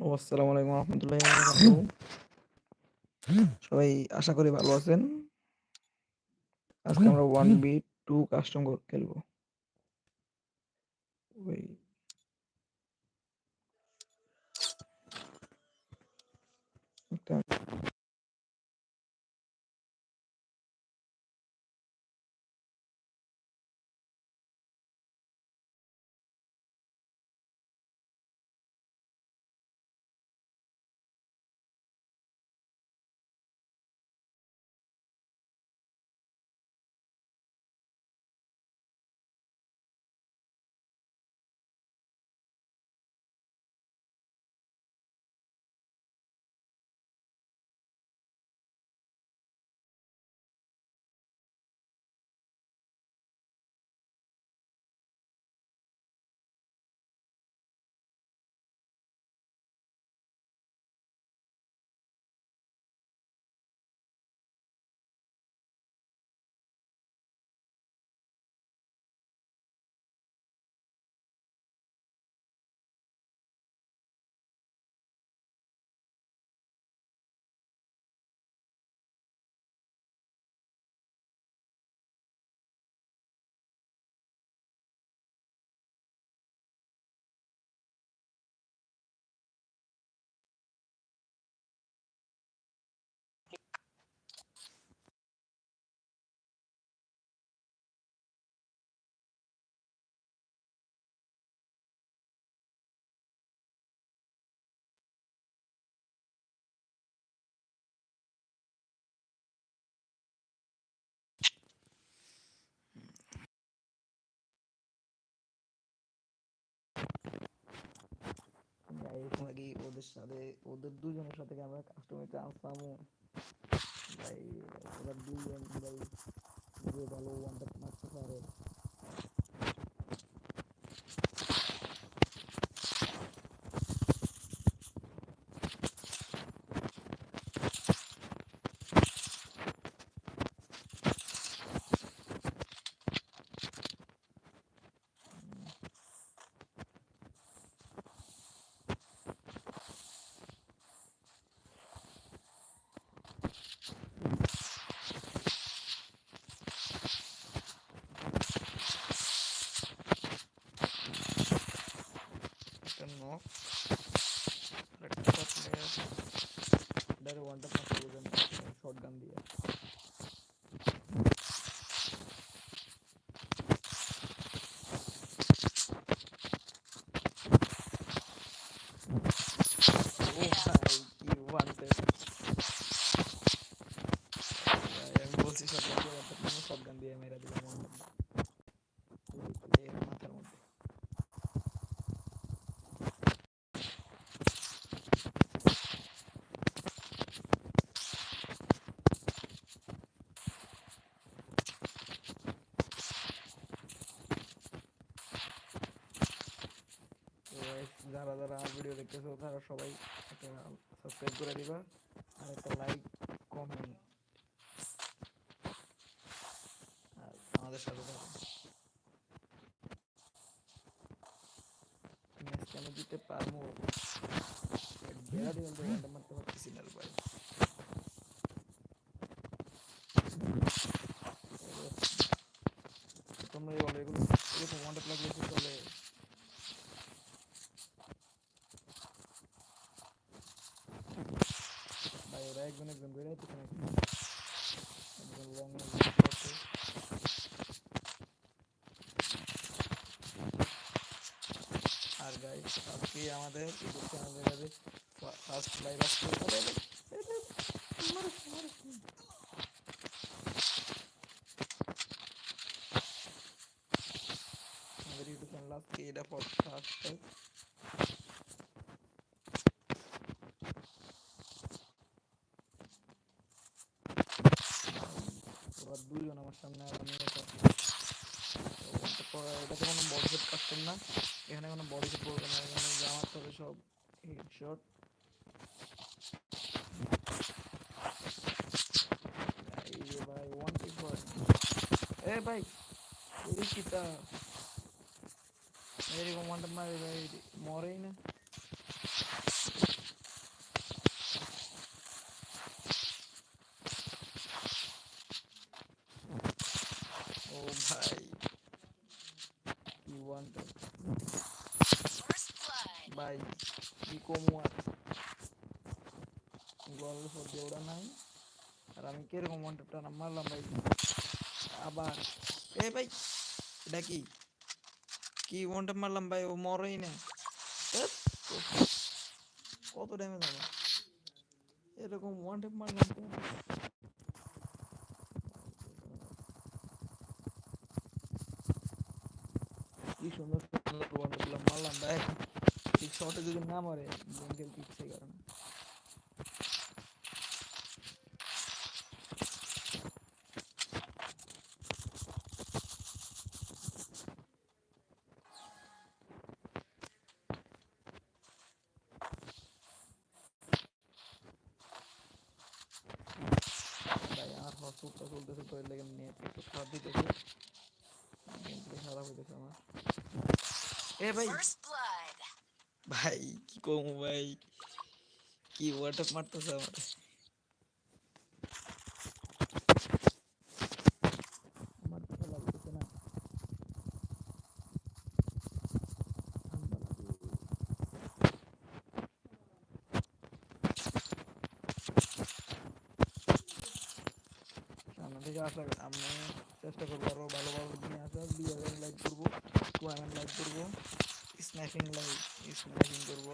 ও, আসসালামু আলাইকুম রহমতুল্লাহি সবাই আশা করি ভালো আছেন। আজকে আমরা ওয়ান বি টু কাস্টম খেলব। ওই। একটা গাইস কি ওদের সাথে, ওদের দুজনের সাথে আমরা কাস্টমে চান্স পাবো? ভাই, ওরা দুজন ভাই ভালো ওয়ান ট্যাপ মারতে পারে একটা নক একটা প্লেয়ার ডাইরেক্ট ওয়ান ট্যাপ মারতে বলবেন শর্ট গান দিয়ে ও ভাই কি ওয়ান ট্যাপ আমি বলছি শর্ট গান দিয়ে ওয়ান ট্যাপ শর্ট গান দিয়ে মেরা দিলাম ওয়ান ট্যাপ মাথার মধ্যে তো guys, যারা যারা আমার ভিডিও দেখতেছো তারা সবাই সাবস্ক্রাইব করে দিবা আর একটা লাইক কমেন্ট আর আমাদের সাথে থাকো ম্যাচ কেন দিতে পারব বেড়া দিয়ে বলতে মারতে পারতেছি না রে ভাই তোমরা বলো এগুলো এরকম ওয়ান্ডার লাগলে কি চলে ভাই ওরা একজন একজন করে পিছনে একজন লং আছে আর গাইস আজকে আমাদের ইউটিউব চ্যানেলে যাবে ফার্স্ট লাইভ না। আমাদের ইউটিউব চ্যানেল আজকে এটা ফার্স্ট ওরা দুইজন আমার সামনে আর আমি একা তারপর এটা তো কোনো বডি সেট কাস্টম না। এখানে কোনো বডি সেট পড়বে না, এখানে যা মারতে সব হেডশট ভাই ওয়ান টিক এ ভাই এই কিটা এরকম ওয়ানটা মারে ভাই, মরেই না। ভাই কি কমু আর গলের পর দিয়ে নাই আর আমি কীরকম ওয়ানটা মারলাম ভাই আবার এ ভাই এটা কি কি ওয়ানটা মারলাম ভাই ও মরেই না কত ড্যামেজ আমার এরকম ওয়ান মারলাম তো কি সুন্দর সুন্দর ওয়ান টেপ মারলাম ভাই শটে যদি না মারে গেম খেলতে ইচ্ছে করে না এর লেগে দিতেছে খারাপ আমার এ ভাই. ভাই, কি কমু ভাই? কি ওয়াটার মারতেছে আমার। আসা আমি চেষ্টা করব আরও ভালো ভালো দিনে আসার বিয়ার লাইভ করব টুর্নামেন্ট লাইভ করব স্ন্যাপিং লাইভ স্ন্যাপিং করব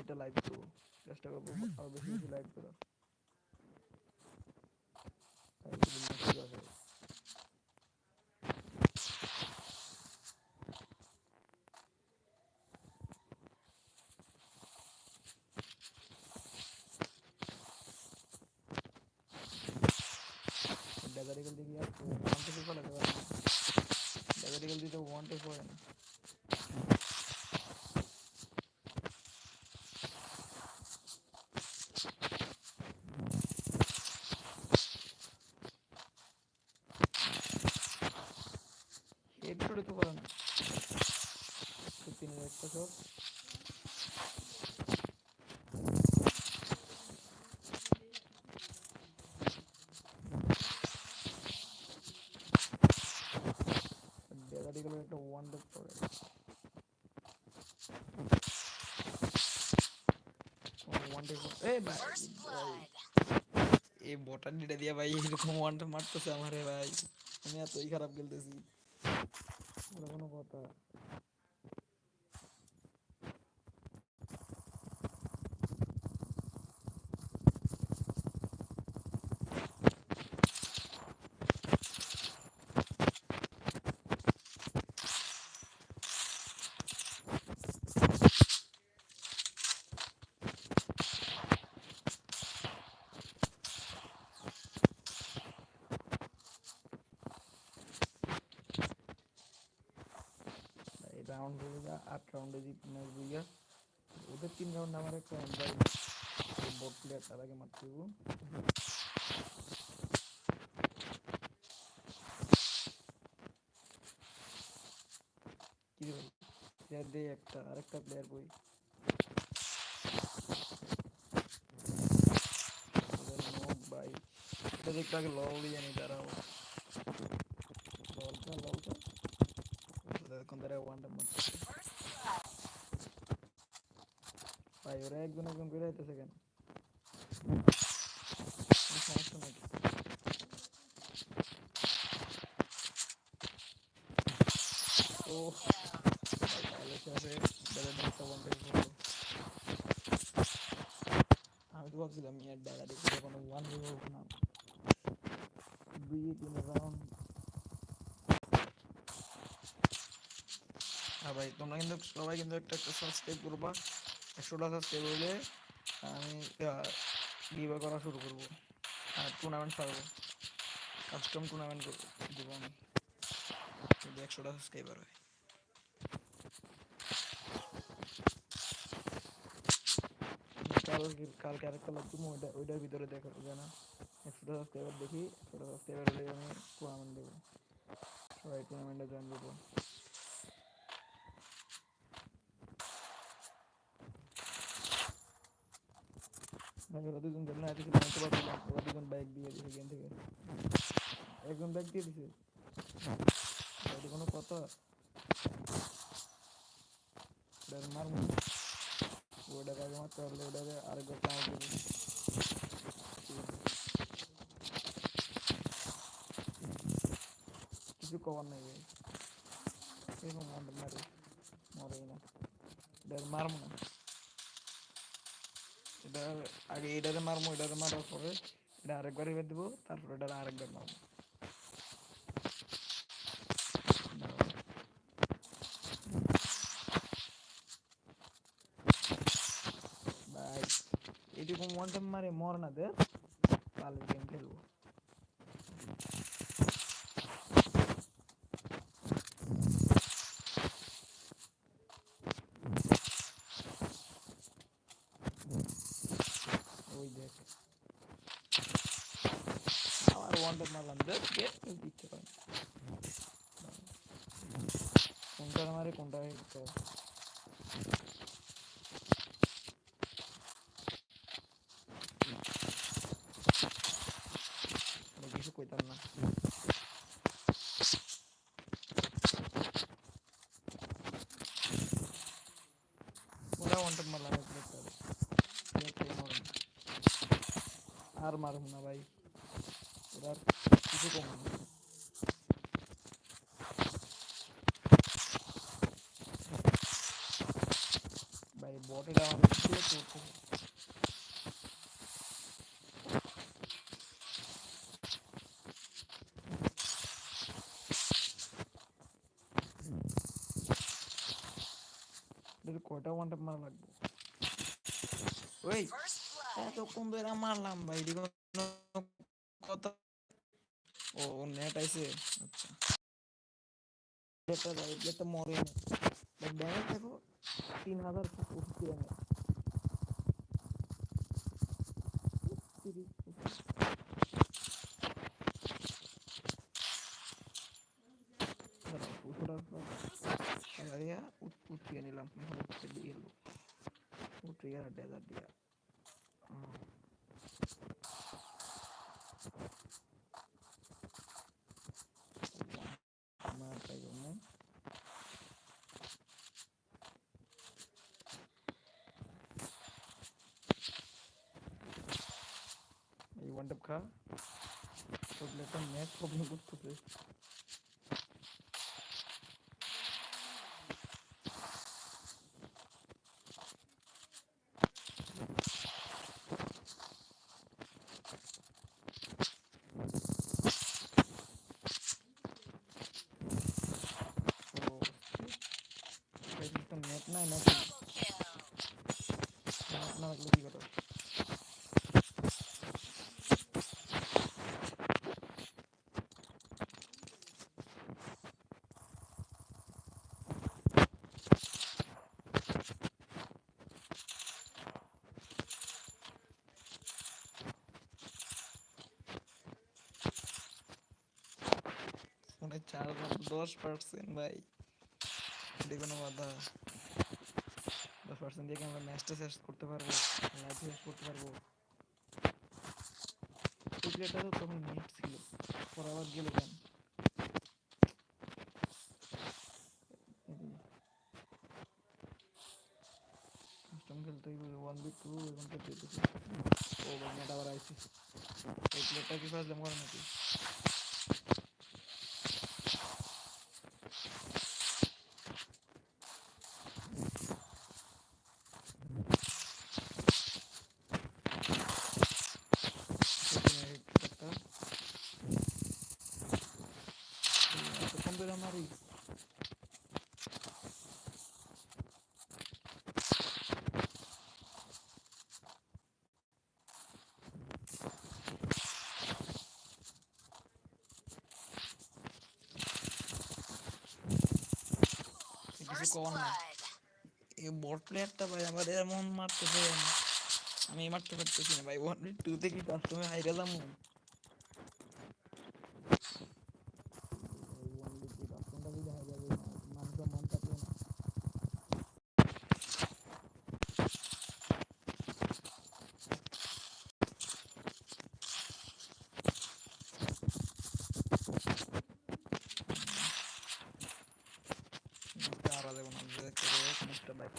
এটা লাইভ করব। চেষ্টা করব আরও বেশি বেশি লাইভ করার তাই যদি message আসে। ডেজারিক্যাল দিকে আর ওয়ান টেপে পালাতে পারে না ডেজারিক্যাল দিতে ওয়ান টেপ হয় না হেড করে তো পারে না তিনের একটা শট ডেজারিক্যাল একটা ওয়ান টেপ করে বটানিটা দিয়ে ভাই এরকম ওয়ানটা মারতেছে আমারে ভাই। আমি এতই খারাপ খেলতেছি। কোনো কথা এই রাউন্ড হয়ে যা আট রাউন্ডে জিত ম্যাচ বুঝা ওদের তিন রাউন্ড আমার একটা রাউন্ড ভাই বট প্লেয়ার তার আগে মারতে হইব। কি রে ভাই প্লেয়ার দে একটা, আরেকটা প্লেয়ার বই। নোক ভাই। এটা দেখতে আগে লল দিয়ে নি দাঁড়াও। ললটা ললটা এখন তারা ওয়ানটা মারছে ভাই, ওরা একজন একজন করে আইতেছে কেন? আমি তো ভাবছিলাম ইয়ার ডাকা দেখে কোনো ওয়ান হোক না। দুই তিন রাউন্ড হ্যাঁ ভাই, তোমরা কিন্তু সবাই কিন্তু একটা একটা সাবস্ক্রাইব করবা। সাবস্ক্রাইব হইলে আমি গিভে করা শুরু করব। আর টুর্নামেন্ট ছাড়বো। কাস্টম টুর্নামেন্ট দেবো আমি। যদি একশোটা সাবস্ক্রাইবার হয়। কালকে আরেকটা লাগবে ওইটা, ওইটার ভিতরে দেখা যাবে না। একশোটা সাবস্ক্রাইবার দেখি একশোটা সাবস্ক্রাইবার হলে আমি টুর্নামেন্ট দেবো। সবাই টুর্নামেন্টে জয়েন করব। ভাই ওরা দুজন গেম না এসেছিল আমি তো ভাবছিলাম ওরা দুজন বাইক দিয়ে দিয়েছে গেম থেকে একজন বাইক দিয়ে দিছে এটা কোনো কথা মারমু মারতে পারলে ওটাকে আরেকবার কাজ দেবে কিছু কবার নাই ভাই এরকম মনে মারে মরেই না এটা মারবো না এটা আগে এটারে মারবো এটারে মারার পরে এটা আরেকবার এবার দেবো, তারপর এটা আরেকবার মারবো এরকম ওয়ান টাইম মারে মর না দে তাহলে গেম খেলব ওই দেখ আবার ওয়ান টাইম মারলাম দেখ গেট দিচ্ছে পারে কোনটা মারে কোনটা করে। আমি কিছু কইতাম না ওরা ওয়ান টাইম মারলাম আর মারব না ভাই ওরা কিছু কম না ভাই বটেরা অনেক দিয়ে করতে এদের কয়টা ওয়ান টাইম মারা লাগবে ওই First blood. এতক্ষণ ধরে মারলাম ভাই এদিকে কোনো কথা ও নেট আইছে আচ্ছা এটা ভাই এটা মরে না ড্যামেজ দেখো তিন হাজার পঁচিশ ড্যামেজ উঠিয়ে নিলাম হচ্ছে দিয়ে এলো উঠিয়ে আর ডেজার দিয়া আমার তাই জন্য এই ওয়ান টাপ খা তোর একটা ম্যাচ প্রবলেম করতেছে তো এই তো নেট নাই নাকি Kill. নেট না থাকলে কি করো ফোনে চার্জ মাত্র দশ পার্সেন্ট ভাই। এটা কোনো বাধা দশ পার্সেন্ট দিয়ে আমরা ম্যাচটা শেষ করতে পারব? লাইভ শেষ করতে পারব? এই প্লেটা তো তখন নেট ছিল। পর আবার গেল কেন? কাস্টম খেলতে হইব ওয়ান বি টু তো ও ভাই আবার আইছে। এই প্লেটটা কি ফাজলাম করে নাকি? মারি কর না blood. এই বট প্লেয়ারটা ভাই আমার এমন মারতেছে আমি মারতে পারতেছি না ভাই। ওয়ান টু তে কি কাস্টমে হাইরা যাব আরা দেবো না যে করে একটা বাইক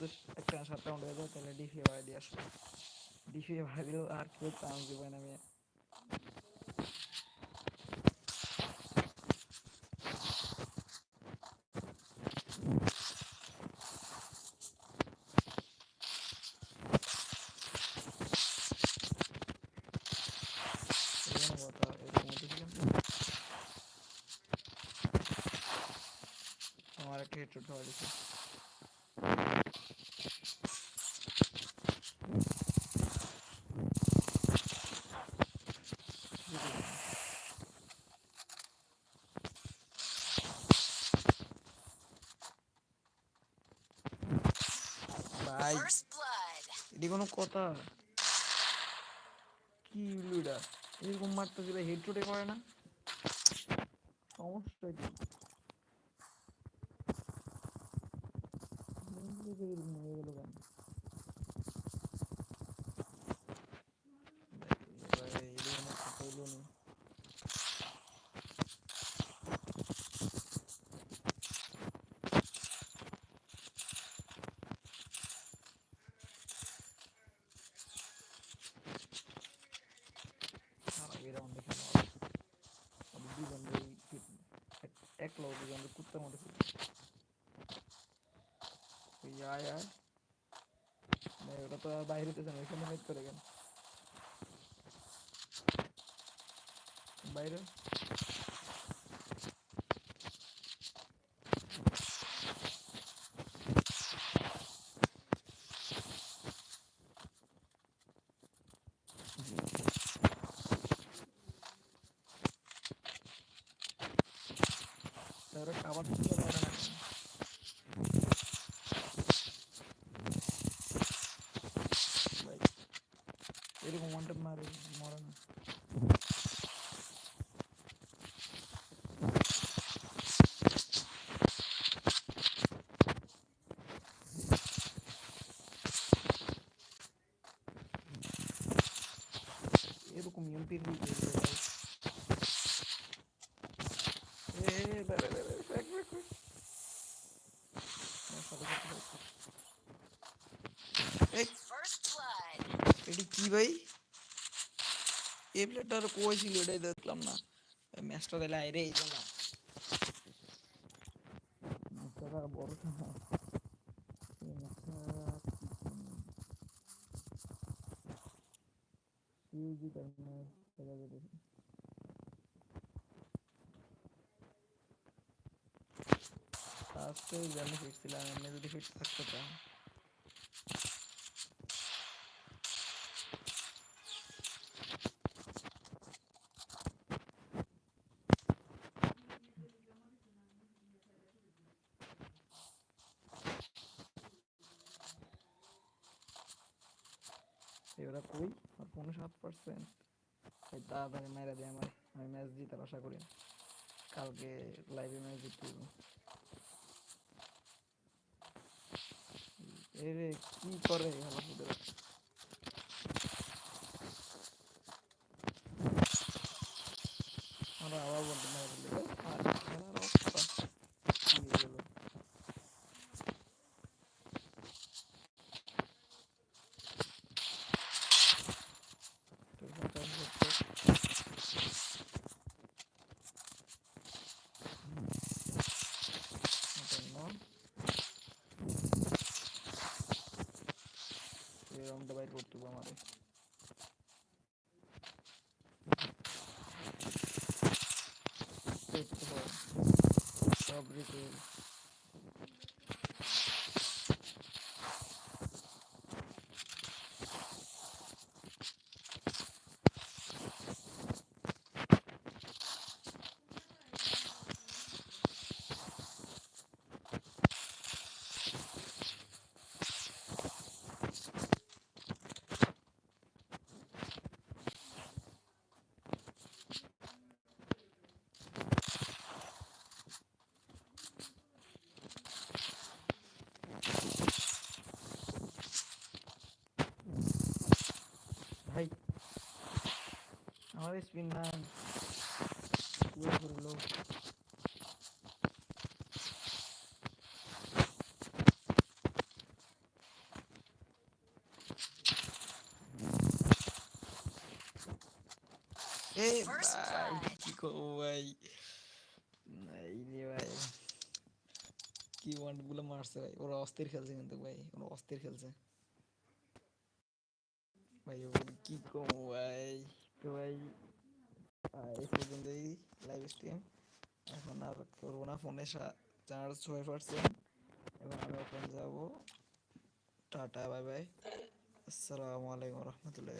রাউন্ড হয়ে যায় তাহলে ডিফি বাড়াই দিয়ে আসব ডিফি বাড়াই দিলেও আর কেউ চান্স দিবে না আমি এখানে কথা এরকম দেখলাম আমার একটা হেডশট খাওয়া এটি কোনো কথা? কি হলো এটা এরকম মারতেছি হেডশটে করে না? সমস্যা কি বন্ধু তো এরকম হয়ে গেলো কেন? ভাই, এবার এটি কোনো কথা হলো না। আর আগে রাউন্ডে খেলা হবে আমি দুজন লোক দুজন কুত্তার মধ্যে ওই আয় আয়। ওটা তো বাইরে হইতেছে না মেট করে কেন? বাইরে তারপরে খাবার দিতে পারে না ভাই এরকম ওয়ান টাইম মারে মরে না এরকম ইউপির ভাই এ বে বে বে বে ব্যাক ব্যাক ব্যাক আমার সাথে সাথে ব্যাক এই First blood. এটি কি ভাই এই প্লেটার কই ছিল এটাই দেখলাম না ম্যাচটা দিলে আইরে এই জানা ম্যাচটা বড় না এই ম্যাচটা সিউজি তার ম্যাচ খেলা যেতে আজকে জানি ফিরছিলাম এমনি যদি ফিট থাকতে চান এবার কই আর পনেরো সাত ভাই তাড়াতাড়ি মেরা দেয় আমার আমি ম্যাচ জিতার আশা করি কালকে লাইভে ম্যাচ জিততে এরে কি করে ফুটে আমরা আবার বলতে মেরে Mavi spin'den Vurulu Hey, go away. কি ওয়ান্ডগুলো মারছে ভাই ওরা অস্থির খেলছে কিন্তু ভাই ওরা অস্থির খেলছে ভাই কি কম ভাই তো ভাই লাইভ স্ট্রিম এখন আর চার্জ ছয় যাব। টাটা বাই বাই আসসালামু আলাইকুম রহমতুল্লাহ